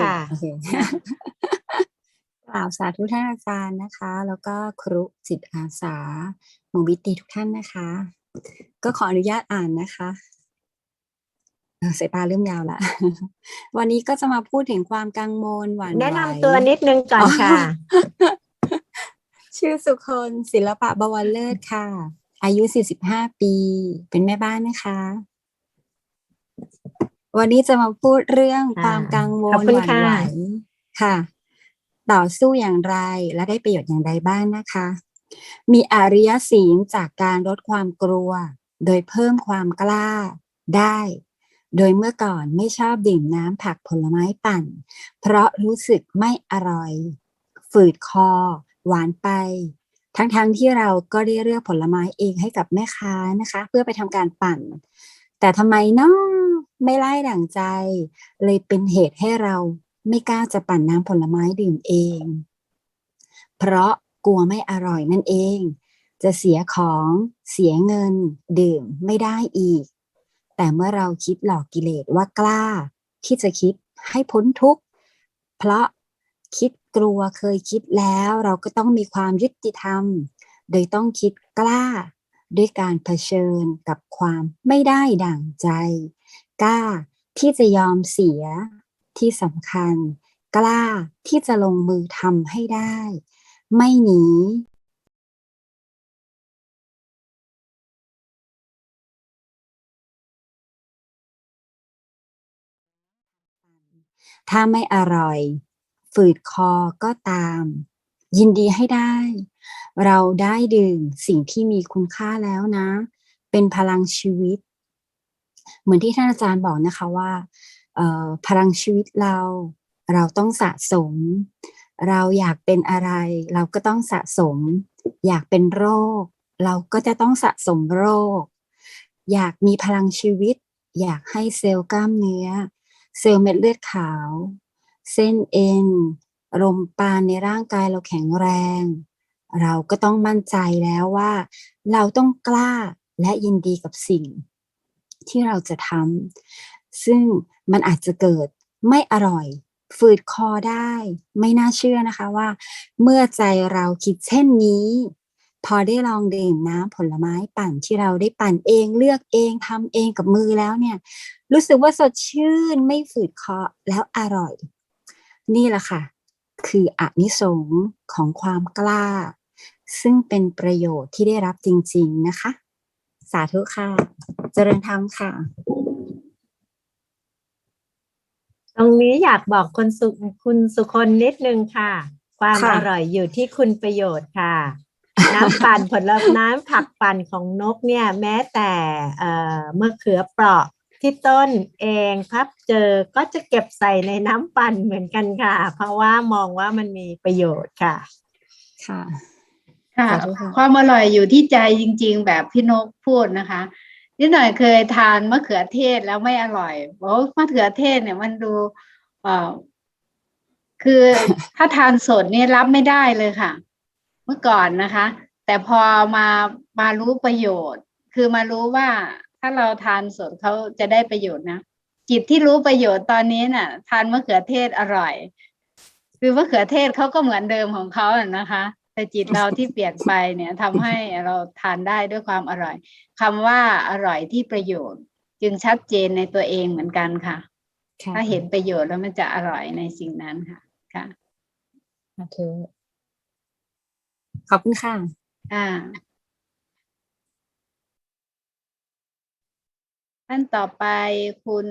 ค่ะ โอเคกราบสาธุท่านอาจารย์นะคะ แล้วก็ครุจิตอาสามูบิตีทุกท่านนะคะ ก็ขออนุญาตอ่านนะคะเออสายตาเริ่มยาวละ วันนี้ก็จะมาพูดถึงความกังวลหวั่นไหวแนะนำตัวนิดนึงก่อนค่ะ ชื่อสุคนศิลปะบวรเลิศค่ะ อายุ 45 ปี เป็นแม่บ้านนะคะ วันนี้จะมาพูดเรื่องค่ะความกังวขอบลคุณหวั่นค่ะไหวค่ะ ต่อสู้อย่างไรและได้ประโยชน์อย่างไรบ้างนะคะ มีอริยศีลจากการลดความกลัว โดยเพิ่มความกล้าได้ โดยเมื่อก่อนไม่ชอบดื่มน้ำผักผลไม้ปั่น เพราะรู้สึกไม่อร่อย ฝืดคอ หวานไปทั้งๆทที่เราก็ได้เลือกผลไม้เองให้กับแม่ค้านะคะ เพื่อไปทำการปั่น แต่ทำไมเนาะ ไม่ไล่ดั่งใจ เลยเป็นเหตุให้เราไม่กล้าจะปั่นน้ำผลไม้ดื่มเอง เพราะกลัวไม่อร่อยนั่นเอง จะเสียของเสียเงิน ดื่มไม่ได้อีก แต่เมื่อเราคิดหลอกกิเลสว่ากล้า ที่จะคิดให้พ้นทุกข์เพราะคิดกลัวเคยคิดแล้วเราก็ต้องมีความยุติธรรม โดยต้องคิดกล้า ด้วยการเผชิญกับความไม่ได้ดั่งใจ กล้าที่จะยอมเสียที่สำคัญ กล้าที่จะลงมือทำให้ได้ ไม่หนีถ้าไม่อร่อย ฝืดคอก็ตาม ยินดีให้ได้ เราได้ดื่มสิ่งที่มีคุณค่าแล้วนะ เป็นพลังชีวิต เหมือนที่ท่านอาจารย์บอกนะคะว่าพลังชีวิตเราเราต้องสะสม เราอยากเป็นอะไร เราก็ต้องสะสม อยากเป็นโรค เราก็จะต้องสะสมโรค อยากมีพลังชีวิต อยากให้เซลล์กล้ามเนื้อ เซลล์เม็ดเลือดขาว เส้นเอ็นลมปราณในร่างกายเราแข็งแรง เราก็ต้องมั่นใจแล้วว่า เราต้องกล้าและยินดีกับสิ่ง ที่เราจะทำซึ่งมันอาจจะเกิดไม่อร่อยฝืดคอได้ ไม่น่าเชื่อนะคะว่า เมื่อใจเราคิดเช่นนี้ พอได้ลองดื่มน้ำผลไม้ปั่นที่เราได้ปั่นเองเลือกเองทำเองกับมือแล้วเนี่ย รู้สึกว่าสดชื่นไม่ฝืดคอแล้วอร่อย นี่แหละค่ะ คืออานิสงส์ของความกล้า ซึ่งเป็นประโยชน์ที่ได้รับจริง ๆนะคะ สาธุค่ะ เจริญธรรมค่ะ ตรงนี้อยากบอกคุณสุคุณสุคนนิดนึงค่ะ ความค่ะ อร่อยอยู่ที่คุณประโยชน์ค่ะ น้ำปั่นผลไม้ผักปั่นของนกเนี่ย แม้แต่เอ่อมะเขือเปราะที่ต้นเองพับเจอก็จะเก็บใส่ในน้ำปั่นเหมือนกันค่ะ เพราะว่ามองว่ามันมีประโยชน์ค่ะ ค่ะ ค่ะ สาธุค่ะ ความอร่อยอยู่ที่ใจจริง ๆ แบบพี่นกพูดนะคะ นิดหน่อยเคยทานมะเขือเทศแล้วไม่อร่อยบอกมะเขือเทศเนี่ยมันดูเอ่อคือถ้าทานสดเนี่ยรับไม่ได้เลยค่ะ เมื่อก่อนนะคะ แต่พอมามารู้ประโยชน์ คือมารู้ว่าถ้าเราทานสดเขาจะได้ประโยชน์นะจิตที่รู้ประโยชน์ตอนนี้น่ะ ทานมะเขือเทศอร่อย คือมะเขือเทศเขาก็เหมือนเดิมของเขาอะนะคะ แต่จิตเราที่เปลี่ยนไปเนี่ยทำให้เราทานได้ด้วยความอร่อยคำว่าอร่อยที่ประโยชน์ จึงชัดเจนในตัวเองเหมือนกันค่ะค่ะถ้าเห็นประโยชน์แล้วมันจะอร่อยในสิ่งนั้นค่ะ ค่ะสาธุขอบคุณค่ะอ่าท่านต่อไปคุณ